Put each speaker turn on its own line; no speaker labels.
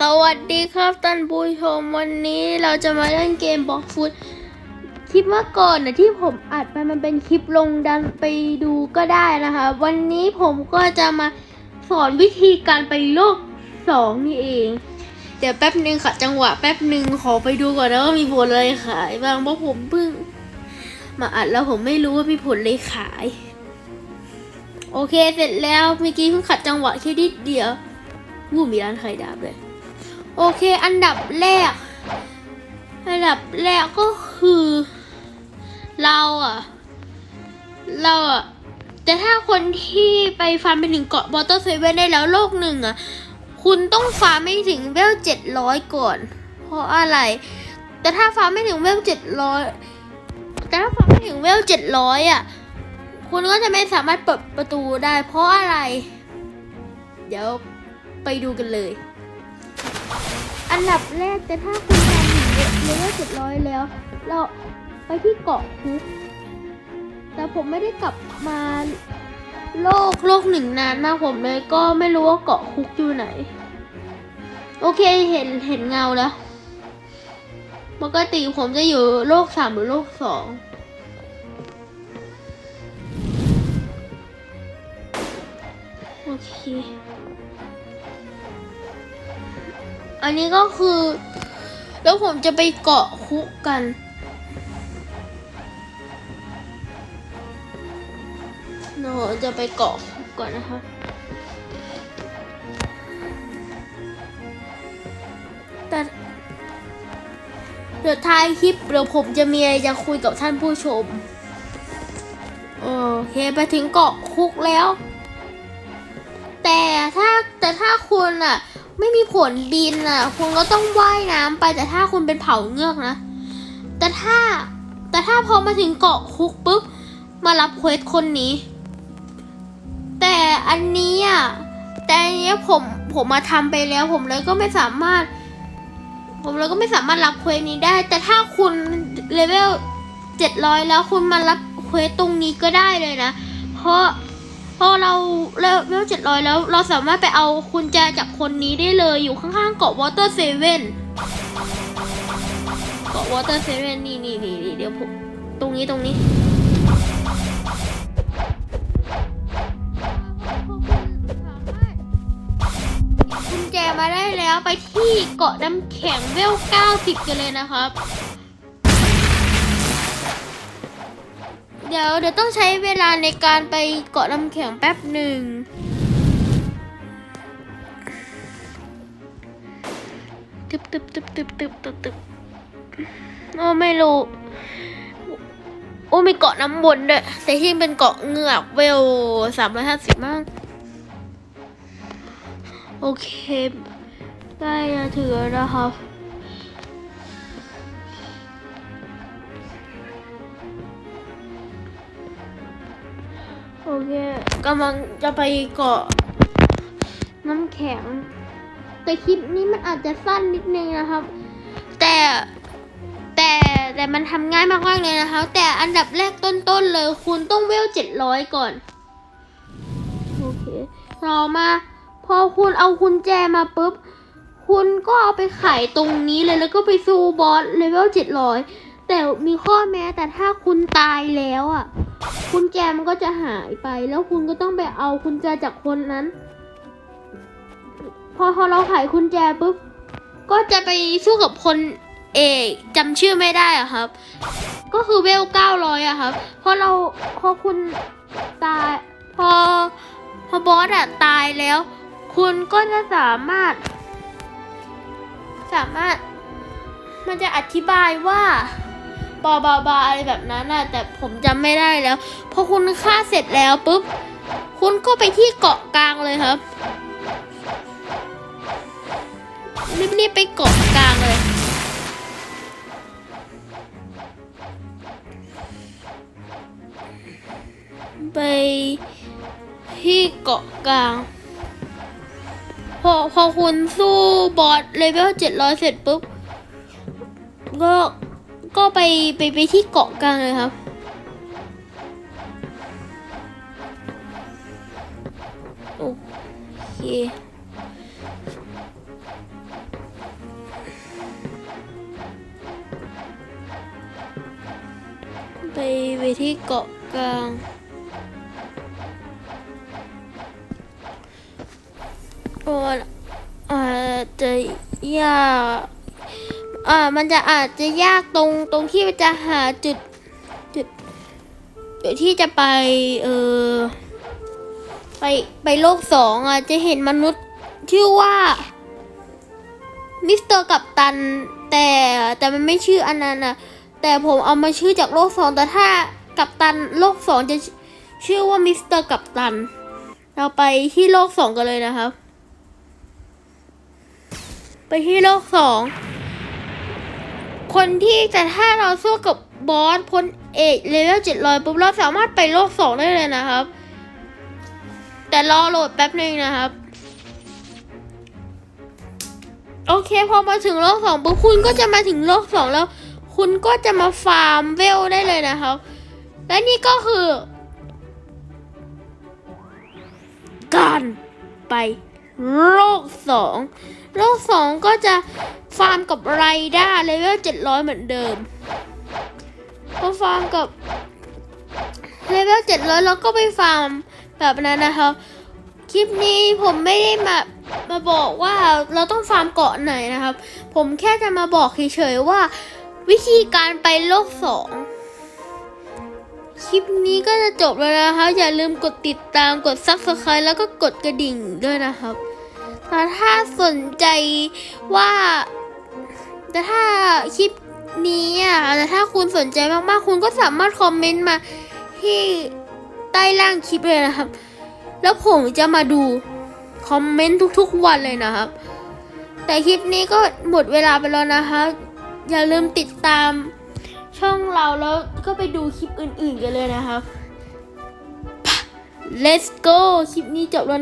สวัสดีครับท่านผู้ชมวันนี้เราจะมาเล่นเกมบอกฟุตคลิปเมื่อก่อนนะที่ผมอัดไปมันเป็นคลิปลงดันไปดูก็ได้นะคะ วันนี้ผมก็จะมาสอนวิธีการไปโลกสองนี่เอง เดี๋ยวแป๊บหนึ่งค่ะจังหวะแป๊บหนึ่งขอไปดูก่อนนะว่ามีผลอะไรขายบ้างเพราะผมเพิ่ง มาอัดแล้วผมไม่รู้ว่ามีผลอะไรขาย โอเคเสร็จแล้วเมื่อกี้เพิ่งขัดจังหวะแค่นิดเดียววูมีร้านไข่ดาบเลย โอเค อันดับแรก อันดับแรกก็คือ เราอะเราอะแต่ถ้าคนที่ไปฟาร์มไปถึงเกาะบอตเตอร์เซเว่นได้แล้วโลกหนึ่งอะคุณต้องฟาร์มไม่ถึงเวลเจ็ดร้อยก่อน เพราะอะไร แต่ถ้าฟาร์มไม่ถึงเวลเจ็ดร้อยแต่ถ้าฟาร์มไม่ถึงเวลเจ็ดร้อยอะคุณก็จะไม่สามารถเปิดประตูได้ เพราะอะไร เดี๋ยวไปดูกันเลย อันดับแรกแต่ถ้าคุณทำถึงเลเวลเจ็ดร้อยแล้ว เราไปที่เกาะคุกแต่ผมไม่ได้กลับมาโลกโลกหนึ่งนานมากผมเลยก็ไม่รู้ว่าเกาะคุกอยู่ไหน โอเคเห็นเห็นเงาแล้วปกติผมจะอยู่โลกสามหรือโลกสองโอเค อันนี้ก็คือ แล้วผมจะไปเกาะคุกกันโนจะไปเกาะคุกก่อนนะคะแต่เดี๋ยวท้ายคลิปเดี๋ยวผมจะมีอะไรจะคุยกับท่านผู้ชม โอเคไปถึงเกาะคุกแล้ว แต่ถ้าแต่ถ้าคุณอะ ไม่มีผลบินอะ คุณก็ต้องว่ายน้ำไปแต่ถ้าคุณเป็นเผ่าเงือกนะ แต่ถ้าแต่ถ้าพอมาถึงเกาะคุกปุ๊บ มารับเควสคนนี้ แต่อันนี้อะแต่อันนี้ผมผมมาทำไปแล้ว ผมเลยก็ไม่สามารถ ผมเลยก็ไม่สามารถรับเควสนี้ได้ แต่ถ้าคุณเลเวลเจ็ดร้อยแล้วคุณมารับเควสตรงนี้ก็ได้เลยนะ เพราะ อเราเลเวลเจ็ดร้อยแล้ว เราสามารถไปเอากุญแจจากคนนี้ได้เลยอยู่ข้างๆเกาะวอเตอร์เซเว่นเกาะวอเตอร์เซเว่นนี่นี่นี่เดี๋ยวผมตรงนี้ตรงนี้กุญแจมาได้แล้วไปที่เกาะน้ำแข็งเวล90กันเลยนะครับ ดี๋ยวเดี๋ยวต้องใช้เวลาในการไปเกาะน้ำแข็งแป๊บหนึ่งตึบตึบตึบตึบตึบตึบตึบโอ้ไม่รู้ โอ้มีเกาะน้ำบนด้วยแต่ที่เป็นเกาะเงือกเวลสามร้อยห้าสิบมาก โอเค ได้ถือแล้วครับ โอเคกำลังจะไปเกาะน้ำแข็ง แต่คลิปนี้มันอาจจะสั้นนิดนึงนะครับ แต่แต่แต่มันทำง่ายมากๆเลยนะคะ แต่อันดับแรกต้นๆเลย คุณต้องเวลเจ็ดร้อยก่อน โอเคต่อมา พอคุณเอาคุณแจมาปุ๊บ คุณก็เอาไปไขตรงนี้เลยแล้วก็ไปสู้บอสเลเวลเจ็ดร้อยแต่มีข้อแม้แต่ถ้าคุณตายแล้วอะ กุญแจมันก็จะหายไป แล้วคุณก็ต้องไปเอากุญแจจากคนนั้น พอพอเราไขกุญแจปุ๊บก็จะไปสู้กับคนเอกจำชื่อไม่ได้อะครับ ก็คือเวลเก้าร้อยอะครับพอเราพอคุณตายพอพอบอสอะตายแล้ว คุณก็จะสามารถ สามารถ มันจะอธิบายว่า บาบาบาอะไรแบบนั้นน่ะแต่ผมจำไม่ได้แล้วพอคุณฆ่าเสร็จแล้วปุ๊บคุณก็ไปที่เกาะกลางเลยครับรีบๆไปเกาะกลางเลยไปที่เกาะกลาง พอพอคุณสู้บอสเลเวลเจ็ดร้อยเสร็จปุ๊บก็ ก็ไปไปไปที่เกาะกลางเลยครับ โอเคไปไปที่เกาะกลางก็อาจจะยาก อ่ามันจะอาจจะยากตรงตรงที่จะหาจุดจุดจุดที่จะไปเออไปไปโลกสองอะจะเห็นมนุษย์ชื่อว่ามิสเตอร์กัปตัน แต่แต่มันไม่ชื่ออันนั้นนะแต่ผมเอามาชื่อจากโลกสองแต่ถ้ากัปตันโลกสองจะชื่อว่ามิสเตอร์กัปตัน เราไปที่โลกสองกันเลยนะครับ ไปที่โลกสอง คนที่แต่ถ้าเราสู้กับบอสพลเอกเลเวลเจ็ดร้อยปุ๊บเราสามารถไปโลกสองได้เลยนะครับ แต่รอโหลดแป๊บหนึ่งนะครับ โอเคพอมาถึงโลกสองปุ๊บคุณก็จะมาถึงโลกสองแล้ว คุณก็จะมาฟาร์มเวลได้เลยนะครับ และนี่ก็คือ การไปโลกสอง โลกสองก็จะฟาร์มกับไรด้าเลเวลเจ็ดร้อยเหมือนเดิมพอฟาร์มกับเลเวลเจ็ดร้อยเราก็ไปฟาร์มแบบนั้นนะครับ คลิปนี้ผมไม่ได้มามาบอกว่าเราต้องฟาร์มเกาะไหนนะครับ ผมแค่จะมาบอกเฉยๆว่า วิธีการไปโลกสองคลิปนี้ก็จะจบแล้วนะคะอย่าลืมกดติดตามกด subscribe แล้วก็กดกระดิ่งด้วยนะครับ แต่ถ้าสนใจว่า แต่ถ้าคลิปนี้อะแต่ถ้าคุณสนใจมากๆ คุณก็สามารถคอมเมนต์มาที่ใต้ล่างคลิปเลยนะครับ แล้วผมจะมาดูคอมเมนต์ทุกๆวันเลยนะครับ แต่คลิปนี้ก็หมดเวลาไปแล้วนะคะ อย่าลืมติดตามช่องเราแล้วก็ไปดูคลิปอื่นๆกันเลยนะครับ Let's go คลิปนี้จบแล้ว